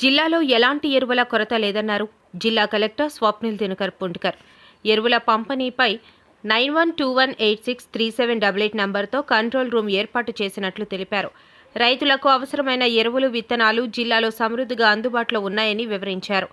జిల్లాలో ఎలాంటి ఎరువుల కొరత లేదన్నారు జిల్లా కలెక్టర్ స్వప్నిల్ దినకర్ పుంట్కర్ ఎరువుల పంపిణీపై nine one two one eight six three seven double eight నంబర్తో కంట్రోల్ రూమ్ ఏర్పాటు చేసినట్లు తెలిపారు. రైతులకు అవసరమైన ఎరువులు విత్తనాలు జిల్లాలో సమృద్ధిగా అందుబాటులో ఉన్నాయని వివరించారు.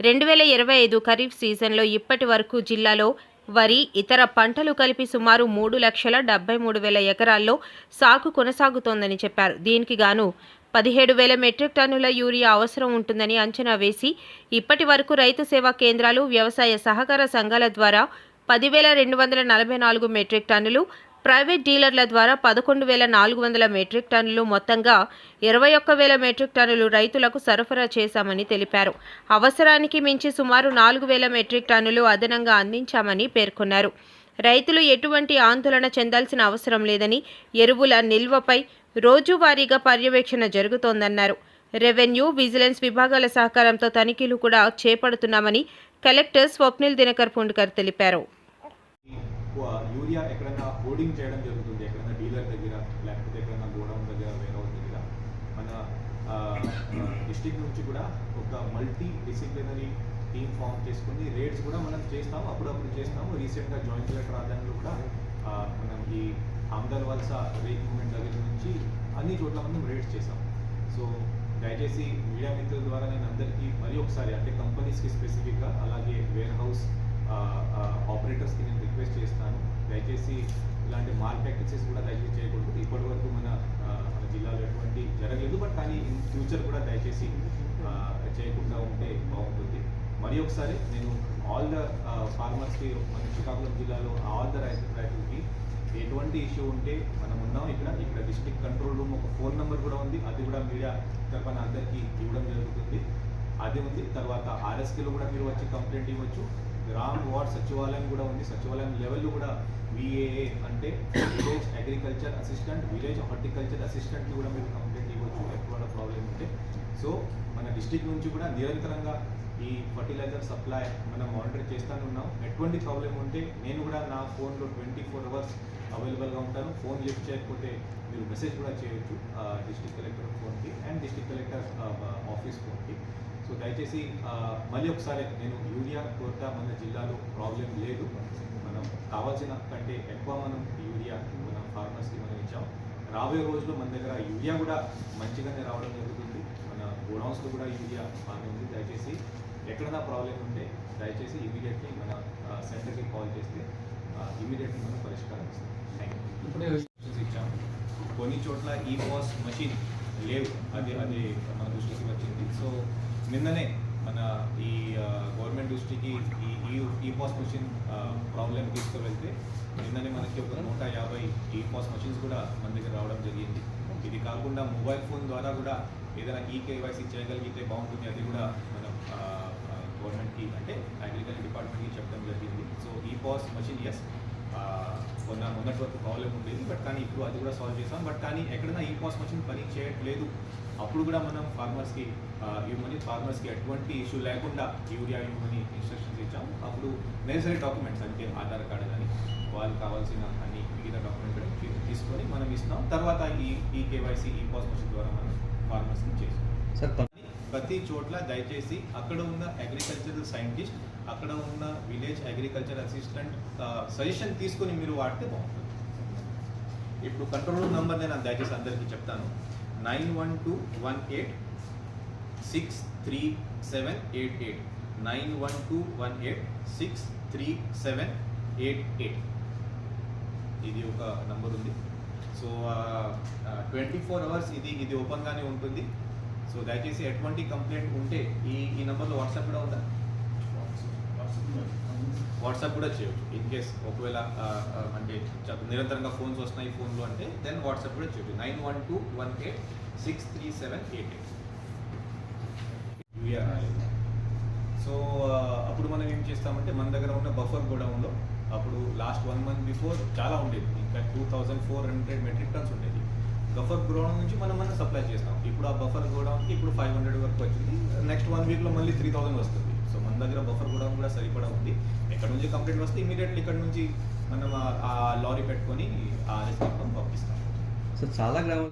రెండు వేల ఇరవై ఐదు ఖరీఫ్ సీజన్లో ఇప్పటి వరకు జిల్లాలో వరి ఇతర పంటలు కలిపి సుమారు మూడు లక్షల డెబ్బై మూడు వేల ఎకరాల్లో సాగు కొనసాగుతోందని చెప్పారు. దీనికి గాను పదిహేడు వేల మెట్రిక్ టన్నుల యూరియా అవసరం ఉంటుందని అంచనా వేసి ఇప్పటి వరకు రైతు సేవా కేంద్రాలు వ్యవసాయ సహకార సంఘాల ద్వారా పదివేల రెండు వందల నలభై నాలుగు మెట్రిక్ టన్నులు ప్రైవేట్ డీలర్ల ద్వారా పదకొండు వేల నాలుగు వందల మెట్రిక్ టన్నులు మొత్తంగా ఇరవై ఒక్క వేల మెట్రిక్ టన్నులు రైతులకు సరఫరా చేశామని తెలిపారు. అవసరానికి మించి సుమారు నాలుగు వేల మెట్రిక్ టన్నులు అదనంగా అందించామని పేర్కొన్నారు. రైతులు ఎటువంటి ఆందోళన చెందాల్సిన అవసరం లేదని ఎరువుల నిల్వపై రోజువారీగా పర్యవేక్షణ జరుగుతోందన్నారు. రెవెన్యూ విజిలెన్స్ విభాగాల సహకారంతో తనిఖీలు కూడా చేపడుతున్నామని కలెక్టర్ స్వప్నిల్ దినకర్ పుండ్కర్ తెలిపారు. యూరియా ఎక్కడైనా హోర్డింగ్ చేయడం జరుగుతుంది. ఎక్కడైనా డీలర్ దగ్గర లేకపోతే ఎక్కడైనా గోడౌన్ దగ్గర వేరే దగ్గర. మన డిస్టిక్ నుంచి కూడా ఒక మల్టీ డిసిప్లినరీ టీమ్ ఫామ్ చేసుకుని రేట్స్ కూడా మనం చేస్తాము అప్పుడప్పుడు చేస్తాము. రీసెంట్గా జాయింట్ కలెక్టర్ ఆధ్వర్యంలో కూడా మనం ఈ ఆమ్దాల్ వలస రేట్ మూమెంట్ దగ్గర నుంచి అన్ని చోట్ల మనం రేట్స్ చేసాం సో దయచేసి మీడియా మిత్రుల ద్వారా నేను అందరికీ మరి ఒకసారి అంటే కంపెనీస్కి స్పెసిఫిక్గా అలాగే వేర్ హౌస్ ఆపరేటర్స్కి నేను రిక్వెస్ట్ చేస్తాను. దయచేసి ఇలాంటి మాల్ ప్రాక్టీసెస్ కూడా దయచేసి చేయకూడదు. ఇప్పటి వరకు మన జిల్లాలో ఎటువంటి జరగలేదు. బట్ కానీ ఇన్ ఫ్యూచర్ కూడా దయచేసి చేయకుండా ఉంటే బాగుంటుంది. మరి ఒకసారి నేను ఆల్ ద ఫార్మర్స్కి మన శ్రీకాకుళం జిల్లాలో ఆల్ ద రైతు రైతులకి ఎటువంటి ఇష్యూ ఉంటే మనం ఉన్నాం ఇక్కడ. ఇక్కడ డిస్ట్రిక్ట్ కంట్రోల్ రూమ్ ఒక ఫోన్ నెంబర్ కూడా ఉంది. అది కూడా మీడియా తరఫున అందరికీ ఇవ్వడం జరుగుతుంది. అది ఉంది. తర్వాత ఆర్ఎస్కేలో కూడా మీరు వచ్చి కంప్లైంట్ ఇవ్వచ్చు. గ్రామ్ వార్డ్ సచివాలయం కూడా ఉంది. సచివాలయం లెవెల్లో కూడా విఏఏ అంటే village agriculture assistant village horticulture అసిస్టెంట్ని కూడా మీరు కంప్లైంట్ ఇవ్వచ్చు. ఎటువంటి ప్రాబ్లం ఉంటే. సో మన డిస్టిక్ నుంచి కూడా నిరంతరంగా ఈ ఫర్టిలైజర్ సప్లై మనం మానిటర్ చేస్తూనే ఉన్నాం. ఎటువంటి ప్రాబ్లం ఉంటే నేను కూడా నా ఫోన్లో ట్వంటీ ఫోర్ అవర్స్ అవైలబుల్గా ఉంటాను. ఫోన్ లిఫ్ట్ చేయకపోతే మీరు మెసేజ్ కూడా చేయొచ్చు డిస్ట్రిక్ట్ కలెక్టర్ ఫోన్కి అండ్ డిస్ట్రిక్ట్ కలెక్టర్ ఆఫీస్ ఫోన్కి సో దయచేసి మళ్ళీ ఒకసారి నేను యూరియా కొరత మన జిల్లాలో ప్రాబ్లం లేదు. మనం కావాల్సిన కంటే ఎక్కువ మనం యూరియా మన ఫార్మర్స్కి మనం ఇచ్చాం. రాబోయే రోజుల్లో మన దగ్గర యూరియా కూడా మంచిగానే రావడం జరుగుతుంది. మన గోడౌన్స్లో కూడా యూరియా బాగానే ఉంది. దయచేసి ఎక్కడైనా ప్రాబ్లం ఉంటే దయచేసి ఇమీడియట్లీ మన సెంటర్కి కాల్ చేస్తే ఇమీడియట్లీ మనం పరిష్కారం ఇస్తాం. థ్యాంక్ యూ ఇప్పుడు ఇచ్చాం. కొన్ని చోట్ల ఈ పాస్ మషిన్ లేవు. అది అది మన దృష్టికి వచ్చింది. సో నిన్ననే మన ఈ గవర్నమెంట్ దృష్టికి ఈ ఈ ఈ పాస్ మషిన్ ప్రాబ్లం తీసుకువెళ్తే నిన్ననే మనకి ఒక నూట యాభై ఈ పాస్ మషిన్స్ కూడా మన దగ్గర రావడం జరిగింది. ఇది కాకుండా మొబైల్ ఫోన్ ద్వారా కూడా ఏదైనా ఈ కేవైసీ చేయగలిగితే బాగుంటుంది. అది కూడా మనం గవర్నమెంట్కి అంటే అగ్రికల్చర్ డిపార్ట్మెంట్కి చెప్పడం జరిగింది. సో ఈ పాస్ మషిన్ ఎస్ కొన్న మొన్నటి వరకు ప్రాబ్లం ఉండేది. బట్ కానీ ఇప్పుడు అది కూడా సాల్వ్ చేసాం. బట్ కానీ ఎక్కడైనా ఈ పాస్ మషిన్ పని చేయట్లేదు అప్పుడు కూడా మనం ఫార్మర్స్కి ఇవ్వమని ఫార్మర్స్కి ఎటువంటి ఇష్యూ లేకుండా యూరియా ఇవ్వమని ఇన్స్ట్రక్షన్స్ ఇచ్చాం. అప్పుడు నెసరీ డాక్యుమెంట్స్ అంటే ఆధార్ కార్డు కానీ వాళ్ళు కావాల్సిన అన్ని మిగతా డాక్యుమెంట్ కూడా తీసుకొని మనం ఇస్తాం తర్వాత ఈ ఈ కేవైసీ ఈ పాస్ మషిన్ ద్వారా మనం ఫార్మర్స్ని చేస్తాం సార్ ప్రతి చోట్ల దయచేసి అక్కడ ఉన్న అగ్రికల్చరల్ సైంటిస్ట్ అక్కడ ఉన్న విలేజ్ అగ్రికల్చర్ అసిస్టెంట్ సజెషన్ తీసుకొని మీరు వాడితే బాగుంటుంది. ఇప్పుడు కంట్రోల్ రూమ్ నంబర్ నేను దయచేసి అందరికీ చెప్తాను. Nine one two one eight six three seven eight eight. Nine one two one eight six three seven eight eight. ఇది ఒక నంబర్ ఉంది. సో ట్వంటీ ఫోర్ అవర్స్ ఇది ఇది ఓపెన్గానే ఉంటుంది. సో దయచేసి ఎటువంటి కంప్లైంట్ ఉంటే ఈ ఈ నెంబర్లో వాట్సాప్ కూడా ఉందా? వాట్సాప్ కూడా చేయొచ్చు. ఇన్ కేస్ ఒకవేళ అంటే నిరంతరంగా ఫోన్స్ వస్తున్నాయి ఫోన్లో అంటే దెన్ వాట్సాప్ కూడా చేయొచ్చు. Nine one two one eight six three seven eight eight you are so అప్పుడు మనం ఏం చేస్తామంటే మన దగ్గర ఉన్న బఫర్ గోడౌన్లో అప్పుడు లాస్ట్ వన్ మంత్ బిఫోర్ చాలా ఉండేది. ఇంకా two thousand four hundred metric tons ఉండేది. బఫర్ గోడౌన్ నుంచి మనం మనం సప్లై చేస్తాం. ఇప్పుడు ఆ బఫర్ గోడౌన్కి ఇప్పుడు ఫైవ్ హండ్రెడ్ వరకు వచ్చింది. నెక్స్ట్ వన్ వీక్లో మళ్ళీ త్రీ థౌసండ్ వస్తుంది. సో మన దగ్గర బఫర్ గోడౌన్ కూడా సరిపడా ఉంది. ఎక్కడ నుంచి కంప్లీట్ వస్తే ఇమీడియట్లీ ఇక్కడ నుంచి మనం ఆ- లారీ పెట్టుకొని ఆ రెస్పాన్స్ పంపిస్తాం. సో చాలా గ్రామ